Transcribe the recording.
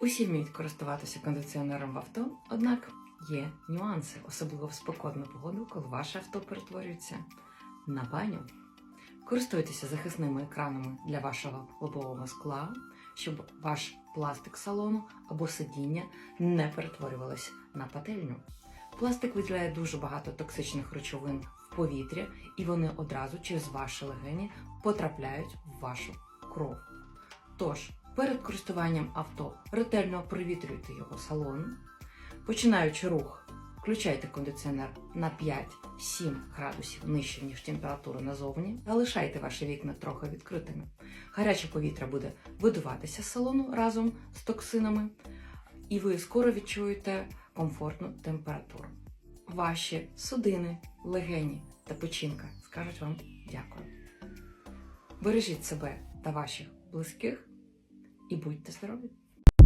Усі вміють користуватися кондиціонером в авто, однак є нюанси, особливо в спекотну погоду, коли ваше авто перетворюється на баню. Користуйтеся захисними екранами для вашого лобового скла, щоб ваш пластик салону або сидіння не перетворювалось на пательню. Пластик виділяє дуже багато токсичних речовин в повітря, і вони одразу через ваші легені потрапляють в вашу кров. Тож, перед користуванням авто ретельно провітрюйте його салон. Починаючи рух, включайте кондиціонер на 5-7 градусів нижче, ніж температура назовні. Залишайте ваші вікна трохи відкритими. Гаряче повітря буде видуватися з салону разом з токсинами, і ви скоро відчуєте комфортну температуру. Ваші судини, легені та печінка скажуть вам дякую. Бережіть себе та ваших близьких і будьте здорові!